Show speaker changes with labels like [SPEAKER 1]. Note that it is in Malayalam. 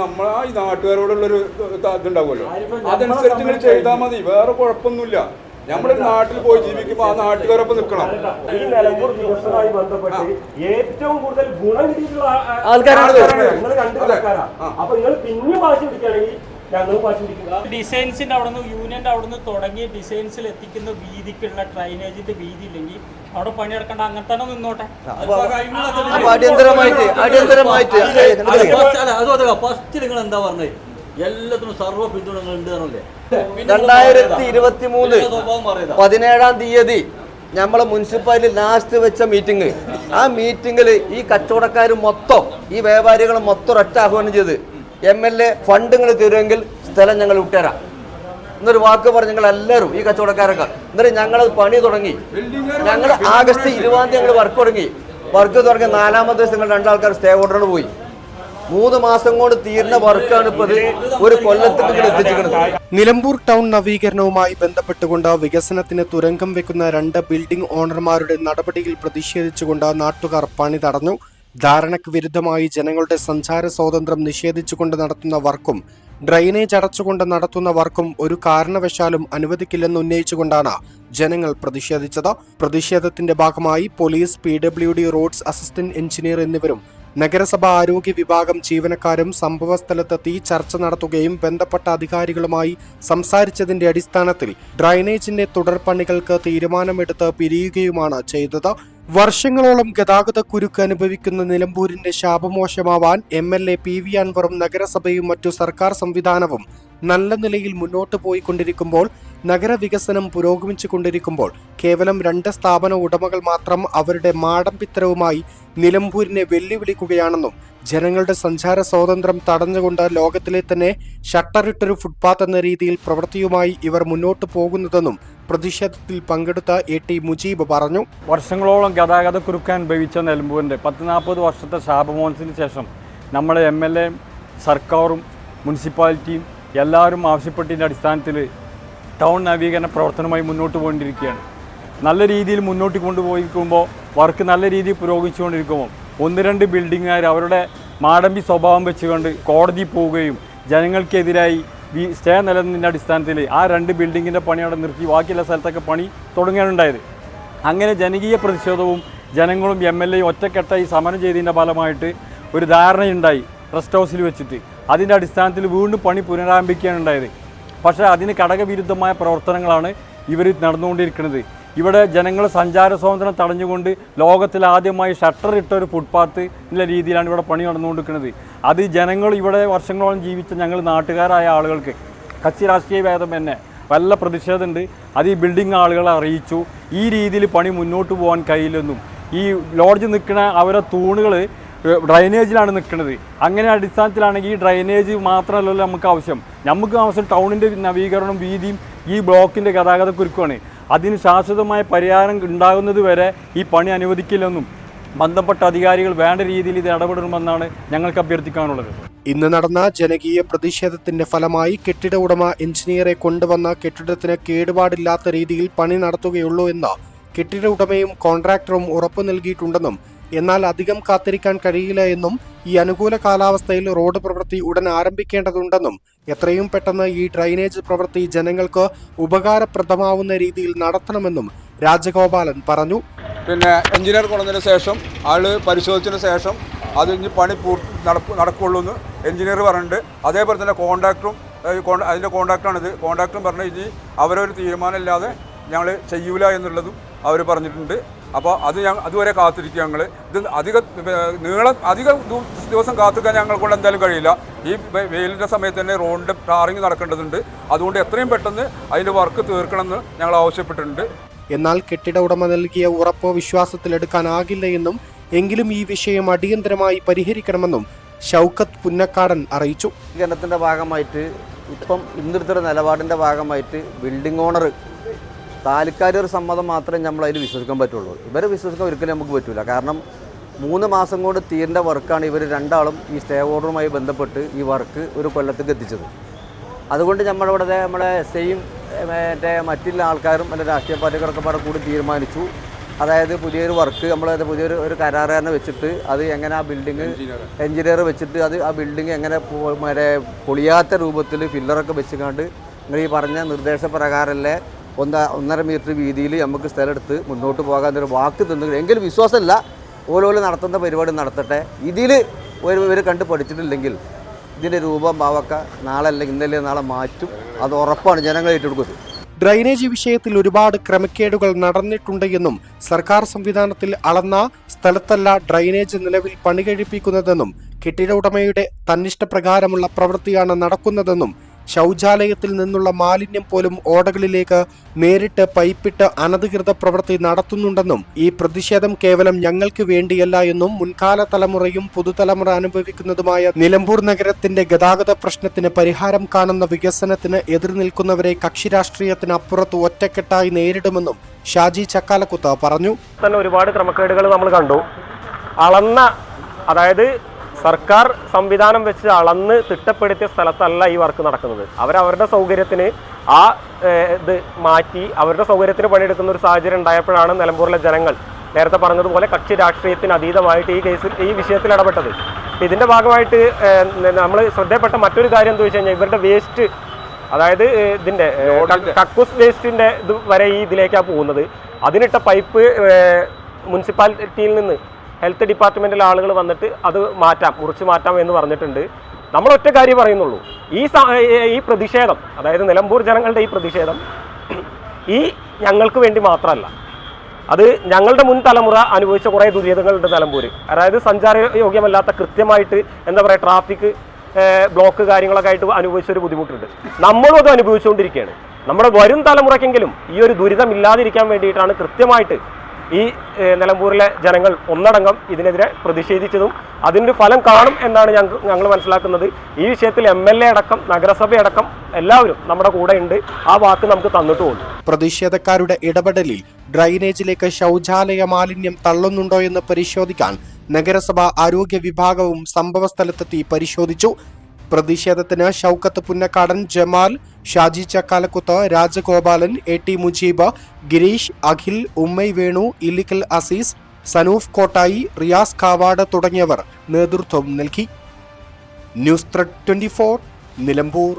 [SPEAKER 1] നമ്മൾ ഈ നാട്ടുകാരോടുള്ളൊരു ഇതുണ്ടാവുമല്ലോ. അതനുസരിച്ച് നിങ്ങൾ ചെയ്താൽ മതി. വേറെ കുഴപ്പമൊന്നുമില്ല. നമ്മുടെ നാട്ടിൽ പോയി ജീവിക്കുമ്പോൾ ആ നാട്ടുകാരൊപ്പം നിൽക്കണം.
[SPEAKER 2] ഈ നിലമ്പൂർ ദിവസമായി ബന്ധപ്പെട്ട് ഏറ്റവും കൂടുതൽ ഗുണം കിട്ടിയിട്ടുള്ള
[SPEAKER 3] ആൾക്കാരാണ്.
[SPEAKER 2] നിങ്ങൾ ആൾക്കാരാ. അപ്പൊ നിങ്ങൾ പിന്നെ വാശി പിടിക്കുകയാണെങ്കിൽ ഞങ്ങൾ
[SPEAKER 4] ഡിസൈൻസിന്റെ അവിടെ നിന്ന് യൂണിയന്റെ അവിടെ നിന്ന് തുടങ്ങി ഡിസൈൻസിൽ എത്തിക്കുന്ന വീതിക്കുള്ള ഡ്രൈനേജിന്റെ വീതി ഇല്ലെങ്കിൽ അവിടെ പണിയെടുക്കേണ്ട അങ്ങനെ തന്നെ നിന്നോട്ടെ.
[SPEAKER 3] അപ്പൊ അടിയന്തരമായിട്ട് അടിയന്തരമായിട്ട്
[SPEAKER 5] ഫസ്റ്റ് നിങ്ങൾ എന്താ പറഞ്ഞത് എല്ലാത്തിനും സർവ പിന്തുണകൾ ഉണ്ട് എന്നല്ലേ
[SPEAKER 3] രണ്ടായിരത്തി ഇരുപത്തി മൂന്ന് പതിനേഴാം തീയതി നമ്മളെ മുനിസിപ്പാലിറ്റി ലാസ്റ്റ് വെച്ച മീറ്റിംഗ്. ആ മീറ്റിംഗിൽ ഈ കച്ചവടക്കാർ മൊത്തം ഈ വ്യാപാരികൾ മൊത്തം ഒറ്റ ആഹ്വാനം ചെയ്ത് എം എൽ എ ഫണ്ട് നിങ്ങൾ തരുമെങ്കിൽ സ്ഥലം ഞങ്ങൾ വിട്ടുതരാം. എന്നൊരു വാക്ക് പറഞ്ഞ് ഞങ്ങൾ എല്ലാവരും ഈ കച്ചവടക്കാരൊക്കെ. എന്നിട്ട് ഞങ്ങൾ പണി തുടങ്ങി. ഞങ്ങൾ ആഗസ്റ്റ് ഇരുപതാം തീയതി ഞങ്ങൾ വർക്ക് തുടങ്ങി. വർക്ക് തുടങ്ങി നാലാമത്തെ ദിവസം ഞങ്ങൾ രണ്ടാൾക്കാർ സ്റ്റേ ഓർഡറിന് പോയി. മൂന്ന് മാസം കൊണ്ട് തീർന്ന വർക്കാണ് ഇപ്പോൾ ഒരു കൊല്ലത്തിന് എത്തിച്ചിരിക്കുന്നത്.
[SPEAKER 6] നിലമ്പൂർ ടൗൺ നവീകരണവുമായി ബന്ധപ്പെട്ടുകൊണ്ട് വികസനത്തിന് തുരങ്കം വെക്കുന്ന രണ്ട് ബിൽഡിംഗ് ഓണർമാരുടെ നടപടിയിൽ പ്രതിഷേധിച്ചുകൊണ്ട് നാട്ടുകാർ പണി തടഞ്ഞു. ധാരണയ്ക്ക് വിരുദ്ധമായി ജനങ്ങളുടെ സഞ്ചാര സ്വാതന്ത്ര്യം നിഷേധിച്ചുകൊണ്ട് നടത്തുന്ന വർക്കും ഡ്രെയിനേജ് അടച്ചുകൊണ്ട് നടത്തുന്ന വർക്കും ഒരു കാരണവശാലും അനുവദിക്കില്ലെന്ന് ഉന്നയിച്ചുകൊണ്ടാണ് ജനങ്ങൾ പ്രതിഷേധിച്ചത്. പ്രതിഷേധത്തിന്റെ ഭാഗമായി police P W D roads assistant engineer എന്നിവരും നഗരസഭ ആരോഗ്യ വിഭാഗം ജീവനക്കാരും സംഭവസ്ഥലത്തെത്തി ചർച്ച നടത്തുകയും ബന്ധപ്പെട്ട അധികാരികളുമായി സംസാരിച്ചതിന്റെ അടിസ്ഥാനത്തിൽ ഡ്രൈനേജിന്റെ തുടർപ്പണികൾക്ക് തീരുമാനമെടുത്ത് പിരിയുകയുമാണ് ചെയ്തത്. വർഷങ്ങളോളം ഗതാഗത കുരുക്ക് അനുഭവിക്കുന്ന നിലമ്പൂരിന്റെ ശാപമോശമാവാൻ M L A P V അൻവറും നഗരസഭയും മറ്റു സർക്കാർ സംവിധാനവും നല്ല നിലയിൽ മുന്നോട്ട് പോയിക്കൊണ്ടിരിക്കുമ്പോൾ നഗരവികസനം പുരോഗമിച്ചുകൊണ്ടിരിക്കുമ്പോൾ കേവലം രണ്ട് സ്ഥാപന ഉടമകൾ മാത്രം അവരുടെ മാടമ്പിത്തരവുമായി നിലമ്പൂരിനെ വെല്ലുവിളിക്കുകയാണെന്നും ജനങ്ങളുടെ സഞ്ചാര സ്വാതന്ത്ര്യം തടഞ്ഞുകൊണ്ട് ലോകത്തിലെ തന്നെ ഷട്ടറിട്ടൊരു ഫുട്പാത്ത് എന്ന രീതിയിൽ പ്രവൃത്തിയുമായി ഇവർ മുന്നോട്ട് പോകുന്നതെന്നും പ്രതിഷേധത്തിൽ പങ്കെടുത്ത എ ടി മുജീബ് പറഞ്ഞു.
[SPEAKER 7] വർഷങ്ങളോളം ഗതാഗത കുറുക്കാൻ ഭവിച്ച നിലമ്പൂരിന്റെ പത്ത് നാൽപ്പത് വർഷത്തെ ശാപമോഹനത്തിന് ശേഷം നമ്മളെ എം എൽ എ സർക്കാരും മുനിസിപ്പാലിറ്റിയും എല്ലാവരും ആവശ്യപ്പെട്ടതിന്റെ അടിസ്ഥാനത്തിൽ ടൗൺ നവീകരണ പ്രവർത്തനവുമായി മുന്നോട്ട് പോയിക്കൊണ്ടിരിക്കുകയാണ്. നല്ല രീതിയിൽ മുന്നോട്ട് കൊണ്ടുപോയിരിക്കുമ്പോൾ വർക്ക് നല്ല രീതിയിൽ പുരോഗമിച്ചുകൊണ്ടിരിക്കുമ്പോൾ ഒന്ന് രണ്ട് ബിൽഡിങ്ങുകാർ അവരുടെ മാടമ്പി സ്വഭാവം വെച്ചുകൊണ്ട് കോടതി പോവുകയും ജനങ്ങൾക്കെതിരായി സ്റ്റേ നിലനിന്നതിന്റെ അടിസ്ഥാനത്തിൽ ആ രണ്ട് ബിൽഡിങ്ങിന്റെ പണി അവിടെ നിർത്തി ബാക്കിയുള്ള സ്ഥലത്തൊക്കെ പണി തുടങ്ങാനുണ്ടായത്. അങ്ങനെ ജനകീയ പ്രതിഷേധവും ജനങ്ങളും എം എൽ എയും ഒറ്റക്കെട്ടായി സമരം ചെയ്തതിന്റെ ഫലമായിട്ട് ഒരു ധാരണയുണ്ടായി റെസ്റ്റ് ഹൗസിൽ വെച്ചിട്ട്. അതിന്റെ അടിസ്ഥാനത്തിൽ വീണ്ടും പണി പുനരാരംഭിക്കുകയാണ് ഉണ്ടായത്. പക്ഷേ അതിന് ഘടകവിരുദ്ധമായ പ്രവർത്തനങ്ങളാണ് ഇവർ നടന്നുകൊണ്ടിരിക്കുന്നത്. ഇവിടെ ജനങ്ങൾ സഞ്ചാര സ്വാതന്ത്ര്യം തടഞ്ഞുകൊണ്ട് ലോകത്തിൽ ആദ്യമായി ഷട്ടർ ഇട്ട ഒരു ഫുട്പാത്ത് എന്ന രീതിയിലാണ് ഇവിടെ പണി നടന്നുകൊണ്ടിരിക്കുന്നത്. അത് ജനങ്ങൾ ഇവിടെ വർഷങ്ങളോളം ജീവിച്ച ഞങ്ങൾ നാട്ടുകാരായ ആളുകൾക്ക് കച്ചി രാഷ്ട്രീയ ഭേദം തന്നെ വല്ല പ്രതിഷേധമുണ്ട് അത് ഈ ബിൽഡിംഗ് ആളുകളെ അറിയിച്ചു. ഈ രീതിയിൽ പണി മുന്നോട്ട് പോകാൻ കഴിയില്ലെന്നും ഈ ലോഡ്ജ് നിൽക്കുന്ന അവരെ തൂണുകൾ ഡ്രൈനേജിലാണ് നിൽക്കുന്നത്. അങ്ങനെ അടിസ്ഥാനത്തിലാണെങ്കിൽ ഈ ഡ്രൈനേജ് മാത്രമല്ലല്ലോ നമുക്ക് ആവശ്യം. നമുക്ക് ആവശ്യം ടൗണിന്റെ നവീകരണം വീതിയും ഈ ബ്ലോക്കിന്റെ ഗതാഗത കുരുക്കുമാണ്. അതിന് ശാശ്വതമായ പരിഹാരം ഉണ്ടാകുന്നത് വരെ ഈ പണി അനുവദിക്കില്ലെന്നും ബന്ധപ്പെട്ട അധികാരികൾ വേണ്ട രീതിയിൽ ഇത് ഇടപെടണമെന്നാണ് ഞങ്ങൾക്ക് അഭ്യർത്ഥിക്കാനുള്ളത്.
[SPEAKER 6] ഇന്ന് നടന്ന ജനകീയ പ്രതിഷേധത്തിന്റെ ഫലമായി കെട്ടിട ഉടമ എഞ്ചിനീയറെ കൊണ്ടുവന്ന കെട്ടിടത്തിന് കേടുപാടില്ലാത്ത രീതിയിൽ പണി നടത്തുകയുള്ളൂ എന്ന് കെട്ടിട ഉടമയും കോൺട്രാക്ടറും ഉറപ്പു നൽകിയിട്ടുണ്ടെന്നും എന്നാൽ അധികം കാത്തിരിക്കാൻ കഴിയില്ല എന്നും ഈ അനുകൂല കാലാവസ്ഥയിൽ റോഡ് പ്രവൃത്തി ഉടൻ ആരംഭിക്കേണ്ടതുണ്ടെന്നും എത്രയും പെട്ടെന്ന് ഈ ഡ്രൈനേജ് പ്രവൃത്തി ജനങ്ങൾക്ക് ഉപകാരപ്രദമാവുന്ന രീതിയിൽ നടത്തണമെന്നും രാജഗോപാലൻ പറഞ്ഞു.
[SPEAKER 1] പിന്നെ എഞ്ചിനീയർ കൊണ്ടതിന് ശേഷം ആൾ പരിശോധിച്ചതിന് ശേഷം അത് ഇനി പണി പൂർത്തി നടക്കു നടക്കുള്ളൂ എന്ന് എഞ്ചിനീയർ പറഞ്ഞിട്ടുണ്ട്. അതേപോലെ തന്നെ കോൺട്രാക്ടറും അതിന്റെ കോൺട്രാക്ടറാണിത്. കോൺട്രാക്ടറും പറഞ്ഞു ഇനി അവരൊരു തീരുമാനമില്ലാതെ ഞങ്ങൾ ചെയ്യൂല എന്നുള്ളതും അവർ പറഞ്ഞിട്ടുണ്ട്. അപ്പോൾ അത് ഞങ്ങൾ അതുവരെ കാത്തിരിക്കുക ഞങ്ങൾ ഇത് അധിക നീളം അധിക ദിവസം കാത്തിരിക്കാൻ ഞങ്ങൾക്കൊണ്ട് കൊണ്ട് എന്തായാലും കഴിയില്ല. ഈ വെയിലിന്റെ സമയത്ത് തന്നെ റോഡിന്റെ ടാറിങ് നടക്കേണ്ടതുണ്ട്. അതുകൊണ്ട് എത്രയും പെട്ടെന്ന് അതിന്റെ വർക്ക് തീർക്കണമെന്ന് ഞങ്ങൾ ആവശ്യപ്പെട്ടിട്ടുണ്ട്.
[SPEAKER 6] എന്നാൽ കെട്ടിട ഉടമ നൽകിയ ഉറപ്പോ വിശ്വാസത്തിലെടുക്കാനാകില്ല എന്നും എങ്കിലും ഈ വിഷയം അടിയന്തരമായി പരിഹരിക്കണമെന്നും ഷൗക്കത്ത് പുന്നക്കാടൻ അറിയിച്ചു.
[SPEAKER 3] നവീകരണത്തിന്റെ ഭാഗമായിട്ട് ഇപ്പം ഇന്നത്തെ നിലപാടിന്റെ ഭാഗമായിട്ട് ബിൽഡിംഗ് ഓണർ താൽക്കാലിക ഒരു സമ്മതം മാത്രമേ നമ്മൾ അതിൽ വിശ്വസിക്കാൻ പറ്റുള്ളൂ. ഇവരെ വിശ്വസിക്കാൻ ഒരിക്കലും നമുക്ക് പറ്റില്ല കാരണം മൂന്ന് മാസം കൊണ്ട് തീരേണ്ട വർക്കാണ് ഇവർ രണ്ടാളും ഈ സ്റ്റേ ഓർഡറുമായി ബന്ധപ്പെട്ട് ഈ വർക്ക് ഒരു കൊല്ലത്തേക്ക് എത്തിച്ചത്. അതുകൊണ്ട് നമ്മളിവിടെ നമ്മളെ എസ് ഐയും മറ്റേ മറ്റുള്ള ആൾക്കാരും അല്ല രാഷ്ട്രീയ പാർട്ടികളൊക്കെ പാടെ കൂടി തീരുമാനിച്ചു. അതായത് പുതിയൊരു വർക്ക് നമ്മൾ പുതിയൊരു ഒരു കരാറുകാരനെ വെച്ചിട്ട് അത് എങ്ങനെ ആ ബിൽഡിങ് എഞ്ചിനീയർ വെച്ചിട്ട് അത് ആ ബിൽഡിങ് എങ്ങനെ മറ്റേ പൊളിയാത്ത രൂപത്തിൽ ഫില്ലറൊക്കെ വെച്ചുകൊണ്ട് നിങ്ങൾ ഈ പറഞ്ഞ നിർദ്ദേശപ്രകാരമല്ലേ ഒന്ന് ഒന്നര മീറ്റർ വീതിയിൽ നമുക്ക് സ്ഥലം എടുത്ത് മുന്നോട്ട് പോകാൻ ഒരു വാക്ക് തന്നു എങ്കിലും വിശ്വാസമില്ല ഓരോരോ നടത്തുന്ന പരിപാടി നടത്തട്ടെ. ഇതിൽ ഒരു ഇവർ കണ്ട് പഠിച്ചിട്ടില്ലെങ്കിൽ ഇതിന്റെ രൂപം ഭാവമൊക്കെ നാളെ അല്ലെങ്കിൽ ഇന്നലെ നാളെ മാറ്റും. അത് ഉറപ്പാണ് ജനങ്ങൾ ഏറ്റെടുക്കുന്നത്.
[SPEAKER 6] ഡ്രൈനേജ് വിഷയത്തിൽ ഒരുപാട് ക്രമക്കേടുകൾ നടന്നിട്ടുണ്ട് എന്നും സർക്കാർ സംവിധാനത്തിൽ അളന്ന സ്ഥലത്തല്ല ഡ്രൈനേജ് നിലവിൽ പണി കഴിപ്പിക്കുന്നതെന്നും കെട്ടിട ഉടമയുടെ തന്നിഷ്ടപ്രകാരമുള്ള പ്രവൃത്തിയാണ് നടക്കുന്നതെന്നും ശൗചാലയത്തിൽ നിന്നുള്ള മാലിന്യം പോലും ഓടകളിലേക്ക് നേരിട്ട് പൈപ്പിട്ട് അനധികൃത പ്രവൃത്തി നടത്തുന്നുണ്ടെന്നും ഈ പ്രതിഷേധം കേവലം ഞങ്ങൾക്ക് വേണ്ടിയല്ല എന്നും മുൻകാല തലമുറയും പുതുതലമുറ അനുഭവിക്കുന്നതുമായ നിലമ്പൂർ നഗരത്തിന്റെ ഗതാഗത പ്രശ്നത്തിന് പരിഹാരം കാണുന്ന വികസനത്തിന് എതിർനിൽക്കുന്നവരെ കക്ഷി രാഷ്ട്രീയത്തിന് അപ്പുറത്ത് ഒറ്റക്കെട്ടായി നേരിടുമെന്നും ഷാജി ചക്കാലക്കുത്ത പറഞ്ഞു.
[SPEAKER 2] തന്നെ ഒരുപാട് ക്രമക്കേടുകൾ നമ്മൾ കണ്ടു. അളന്ന അതായത് സർക്കാർ സംവിധാനം വെച്ച് അളന്ന് തിട്ടപ്പെടുത്തിയ സ്ഥലത്തല്ല ഈ വർക്ക് നടക്കുന്നത്. അവരവരുടെ സൗകര്യത്തിന് ആ ഇത് മാറ്റി അവരുടെ സൗകര്യത്തിന് പണിയെടുക്കുന്ന ഒരു സാഹചര്യം ഉണ്ടായപ്പോഴാണ് നിലമ്പൂരിലെ ജനങ്ങൾ നേരത്തെ പറഞ്ഞതുപോലെ കക്ഷി രാഷ്ട്രീയത്തിന് അതീതമായിട്ട് ഈ കേസിൽ ഈ വിഷയത്തിൽ ഇടപെട്ടത്. ഇതിന്റെ ഭാഗമായിട്ട് നമ്മൾ ശ്രദ്ധയപ്പെട്ട മറ്റൊരു കാര്യം എന്താ വെച്ച് കഴിഞ്ഞാൽ ഇവരുടെ വേസ്റ്റ് അതായത് ഇതിന്റെ കക്കൂസ് വേസ്റ്റിന്റെ ഇത് വരെ ഈ ഇതിലേക്കാണ് പോകുന്നത്. അതിനിട്ട പൈപ്പ് മുനിസിപ്പാലിറ്റിയിൽ നിന്ന് ഹെൽത്ത് ഡിപ്പാർട്ട്മെന്റിലെ ആളുകൾ വന്നിട്ട് അത് മാറ്റാം മുറിച്ച് മാറ്റാം എന്ന് പറഞ്ഞിട്ടുണ്ട്. നമ്മൾ ഒറ്റ കാര്യം പറയുന്നുള്ളൂ. ഈ ഈ പ്രതിഷേധം അതായത് നിലമ്പൂർ ജനങ്ങളുടെ ഈ പ്രതിഷേധം ഈ ഞങ്ങൾക്ക് വേണ്ടി മാത്രമല്ല. അത് ഞങ്ങളുടെ മുൻ തലമുറ അനുഭവിച്ച കുറേ ദുരിതങ്ങളുണ്ട് നിലമ്പൂർ അതായത് സഞ്ചാര യോഗ്യമല്ലാത്ത കൃത്യമായിട്ട് എന്താ പറയുക ട്രാഫിക് ബ്ലോക്ക് കാര്യങ്ങളൊക്കെ ആയിട്ട് അനുഭവിച്ചൊരു ബുദ്ധിമുട്ടുണ്ട്. നമ്മളും അത് അനുഭവിച്ചുകൊണ്ടിരിക്കുകയാണ്. നമ്മുടെ വരും തലമുറയ്ക്കെങ്കിലും ഈ ഒരു ദുരിതം ഇല്ലാതിരിക്കാൻ വേണ്ടിയിട്ടാണ് കൃത്യമായിട്ട് ഈ നിലമ്പൂരിലെ ജനങ്ങൾ ഒന്നടങ്കം ഇതിനെതിരെ പ്രതിഷേധിച്ചതും അതിന്റെ ഫലം കാണും എന്നാണ് ഞങ്ങൾ ഞങ്ങൾ മനസ്സിലാക്കുന്നത്. ഈ വിഷയത്തിൽ എം എൽ എ അടക്കം നഗരസഭയടക്കം എല്ലാവരും നമ്മുടെ കൂടെ ഉണ്ട്. ആ വാക്ക് നമുക്ക് തന്നിട്ടുമുണ്ട്
[SPEAKER 6] പ്രതിഷേധക്കാരുടെ ഇടപെടലിൽ ഡ്രൈനേജിലേക്ക് ശൗചാലയ മാലിന്യം തള്ളുന്നുണ്ടോ എന്ന് പരിശോധിക്കാൻ നഗരസഭ ആരോഗ്യ വിഭാഗവും സംഭവസ്ഥലത്തെത്തി പരിശോധിച്ചു. പ്രതിഷേധത്തിന് ഷൗക്കത്ത് പുന്നക്കാടൻ ജമാൽ ഷാജി ചക്കാലക്കുത്ത് രാജഗോപാലൻ എ ടി മുജീബ് ഗിരീഷ് അഖിൽ ഉമ്മൈ വേണു ഇല്ലിക്കൽ അസീസ് സനൂഫ് കോട്ടായി റിയാസ് കാവാട് തുടങ്ങിയവർ നേതൃത്വം നൽകി. News thread twenty Nilambur.